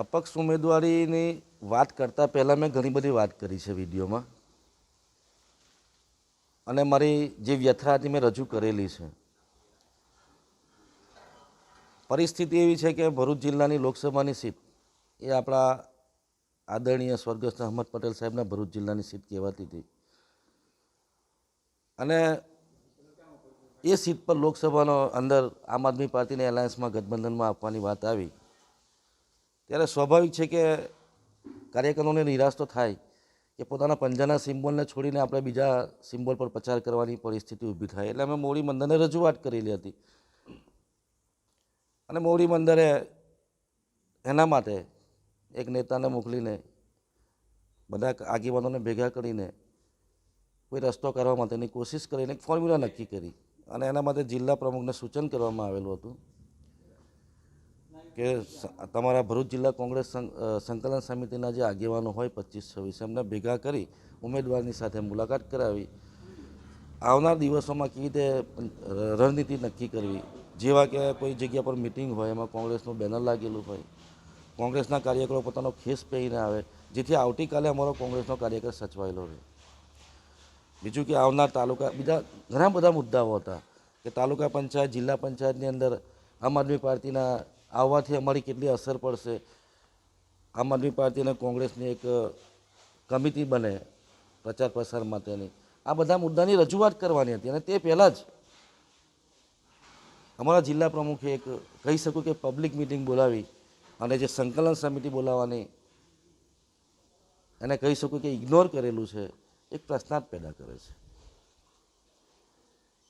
અપક્ષ ઉમેદવારીની વાત કરતાં પહેલાં મેં ઘણી બધી વાત કરી છે વિડીયોમાં. અને મારી જે વ્યથા હતી મેં રજૂ કરેલી છે. પરિસ્થિતિ એવી છે કે ભરૂચ જિલ્લાની લોકસભાની સીટ એ આપણા આદરણીય સ્વર્ગસ્થ અહમદ પટેલ સાહેબના ભરૂચ જિલ્લાની સીટ કહેવાતી હતી. અને એ સીટ પર લોકસભાનો અંદર આમ આદમી પાર્ટીને એલાયન્સમાં ગઠબંધનમાં આપવાની વાત આવી. ત્યારે સ્વાભાવિક છે કે કાર્યકરોને નિરાશ તો થાય કે પોતાના પંજાના સિમ્બોલને છોડીને આપણે બીજા સિમ્બોલ પર પ્રચાર કરવાની પરિસ્થિતિ ઊભી થાય. એટલે અમે મોડી મંદિરને રજૂઆત કરેલી હતી. અને મોડી મંદિરે એના માટે એક નેતાને મોકલીને બધા આગેવાનોને ભેગા કરીને કોઈ રસ્તો કરવા માટેની કોશિશ કરીને એક ફોર્મ્યુલા નક્કી કરી. અને એના માટે જિલ્લા પ્રમુખને સૂચન કરવામાં આવેલું હતું. કે તમારા ભરૂચ જિલ્લા કોંગ્રેસ સંકલન સમિતિના જે આગેવાનો હોય પચીસ, છવ્વીસ, એમને ભેગા કરી ઉમેદવારની સાથે મુલાકાત કરાવી. આવનાર દિવસોમાં કેવી રીતે રણનીતિ નક્કી કરવી? જેવા કે કોઈ જગ્યા પર મિટિંગ હોય, એમાં કોંગ્રેસનું બેનર લાગેલું હોય, કોંગ્રેસના કાર્યકરો પોતાનો ખેસ પહેરીને આવે, જેથી આવતીકાલે અમારો કોંગ્રેસનો કાર્યકર સચવાયેલો રહે. બીજું કે આવનાર તાલુકા, બીજા ઘણા બધા મુદ્દાઓ હતા, કે તાલુકા પંચાયત, જિલ્લા પંચાયતની અંદર આમ આદમી પાર્ટીના આવવાથી અમારી કેટલી અસર પડશે? આમ આદમી પાર્ટી અને કોંગ્રેસની એક કમિટી બને પ્રચાર પ્રસાર માટેની. આ બધા મુદ્દાની રજૂઆત કરવાની હતી અને તે પહેલાં જ અમારા જિલ્લા પ્રમુખે એક, કહી શકું કે પબ્લિક મિટિંગ બોલાવી અને જે સંકલન સમિતિ બોલાવવાની એને કહી શકું કે ઇગ્નોર કરેલું છે, એક પ્રશ્નાર્થ પેદા કરે છે.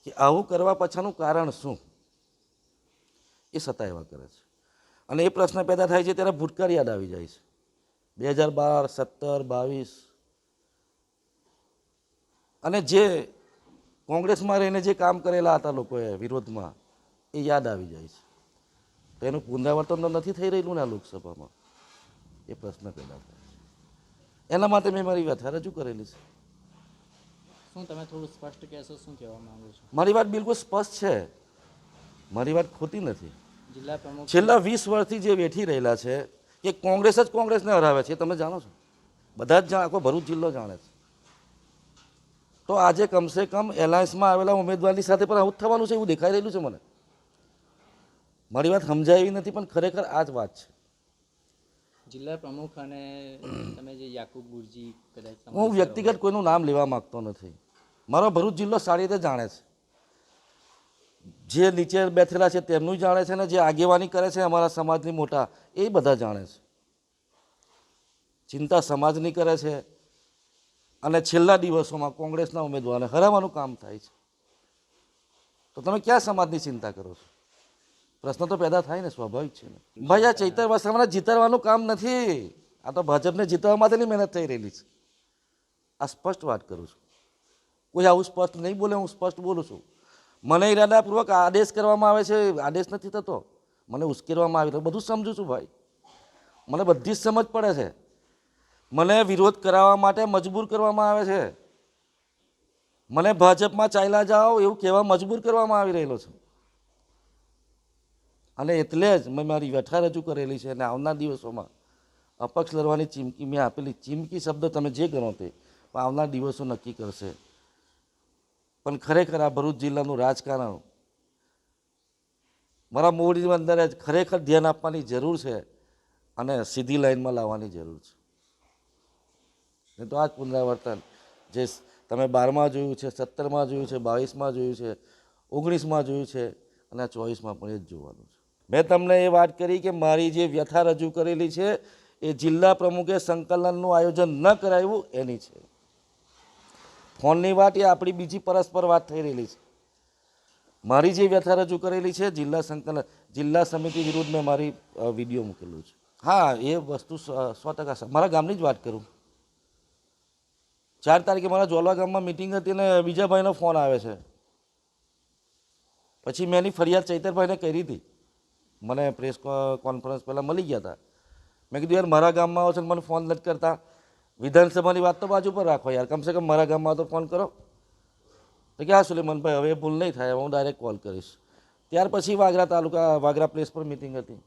કે આવું કરવા પાછળનું કારણ શું? એ સતા એવા કરે છે. અને એ પ્રશ્ન પેદા થાય છે ત્યારે ભૂતકાળ યાદ આવી જાય છે. બે હજાર બાર સત્તર બાવીસ. અને જે કોંગ્રેસમાં રહીને જે કામ કરેલા હતા લોકોએ વિરોધમાં એ યાદ આવી જાય છે. તો એનું પુનરાવર્તન તો નથી થઈ રહેલું ને આ લોકસભામાં. એ પ્રશ્ન પેદા થાય છે. એના માટે મેં મારી વ્યથા રજૂ કરેલી છે. શું તમે થોડું સ્પષ્ટ કહેશો? શું કહેવા માંગો છો? મારી વાત બિલકુલ સ્પષ્ટ છે. મારી વાત ખોટી નથી. છેલ્લા વીસ વર્ષથી જે વેઠી રહેલા છે એ કોંગ્રેસ જ કોંગ્રેસને હરાવે છે તમે જાણો છો? બધા જ જાણ આખો ભરૂચ જિલ્લો જાણે છે. તો આજે કમસે કમ એલાયન્સમાં આવેલા ઉમેદવારની સાથે પણ આવું થવાનું છે એવું દેખાઈ રહેલું છે મને. મારી વાત સમજાય એવી નથી પણ ખરેખર આ જ વાત છે. જિલ્લા પ્રમુખ અને તમે જે યાકુબ ગુરજી કદાચ હું વ્યક્તિગત કોઈનું નામ લેવા માંગતો નથી. મારો ભરૂચ જિલ્લો સારી રીતે જાણે છે. જે નીચે બેઠેલા છે તેમનું જાણે છે ને, જે આગેવાની કરે છે અમારા સમાજની મોટા, એ બધા જાણે છે. ચિંતા સમાજની કરે છે. અને છેલ્લા દિવસોમાં કોંગ્રેસના ઉમેદવારને હરાવવાનું કામ થાય છે. તો તમે ક્યાં સમાજની ચિંતા કરો છો? પ્રશ્ન તો પેદા થાય ને, સ્વાભાવિક છે ને. ભાઈ, આ ચૈતર વસાવાને જીતાડવાનું કામ નથી. આ તો ભાજપને જીતવા માટેની મહેનત થઈ રહેલી છે. આ સ્પષ્ટ વાત કરું છું. કોઈ આવું સ્પષ્ટ નહીં બોલે, હું સ્પષ્ટ બોલું છું. મને ઈરાદાપૂર્વક આદેશ કરવામાં આવે છે, આદેશ નથી થતો. મને ઉશ્કેરવામાં આવે તો બધું સમજું છું ભાઈ. મને બધી જ સમજ પડે છે. મને વિરોધ કરાવવા માટે મજબૂર કરવામાં આવે છે. મને ભાજપમાં ચાલ્યા જાઓ એવું કહેવા મજબૂર કરવામાં આવી રહેલો છે. અને એટલે જ મેં મારી વ્યથા રજૂ કરેલી છે અને આવનાર દિવસોમાં અપક્ષ લડવાની ચીમકી મેં આપેલી ચીમકી શબ્દ તમે જે ગણો તે આવનાર દિવસો નક્કી કરશે. પણ ખરેખર આ ભરૂચ જિલ્લાનું રાજકારણ મારા મૂળની અંદર ખરેખર ધ્યાન આપવાની જરૂર છે અને સીધી લાઈનમાં લાવવાની જરૂર છે. નહીં તો આ જ પુનરાવર્તન જે તમે બારમાં જોયું છે, સત્તરમાં જોયું છે, બાવીસમાં જોયું છે, ઓગણીસમાં જોયું છે અને ચોવીસમાં પણ એ જ જોવાનું છે. મેં તમને એ વાત કરી કે મારી જે વ્યથા રજૂ કરેલી છે એ જિલ્લા પ્રમુખે સંકલનનું આયોજન ન કરાવ્યું એની છે. ફોનની વાત એ આપણી બીજી પરસ્પર વાત થઈ રહેલી છે. મારી જે વ્યથા રજૂ કરેલી છે, જિલ્લા સંકલન, જિલ્લા સમિતિ વિરુદ્ધ મેં મારી વીડિયો મૂકેલું છે. હા, એ વસ્તુ સો- ટકા મારા ગામની જ વાત કરું. ચાર તારીખે મારા જોલવા ગામમાં મિટિંગ હતી ને બીજા ભાઈનો ફોન આવે છે. પછી મેં એની ફરિયાદ ચૈતરભાઈને કરી હતી. મને પ્રેસ કોન્ફરન્સ પહેલાં મળી ગયા હતા. મેં કીધું, યાર, મારા ગામમાં આવો છે મને ફોન નથી કરતા. વિધાનસભાની વાત તો બાજુ પર રાખો યાર. કમસે કમ મારા ગામમાં તો ફોન કરો. તો કે, હા, સુલેમાનભાઈ, હવે ભૂલ નહીં થાય હું ડાયરેક્ટ કોલ કરીશ. ત્યાર પછી વાગરા તાલુકા, વાગરા પ્લેસ પર મિટિંગ હતી.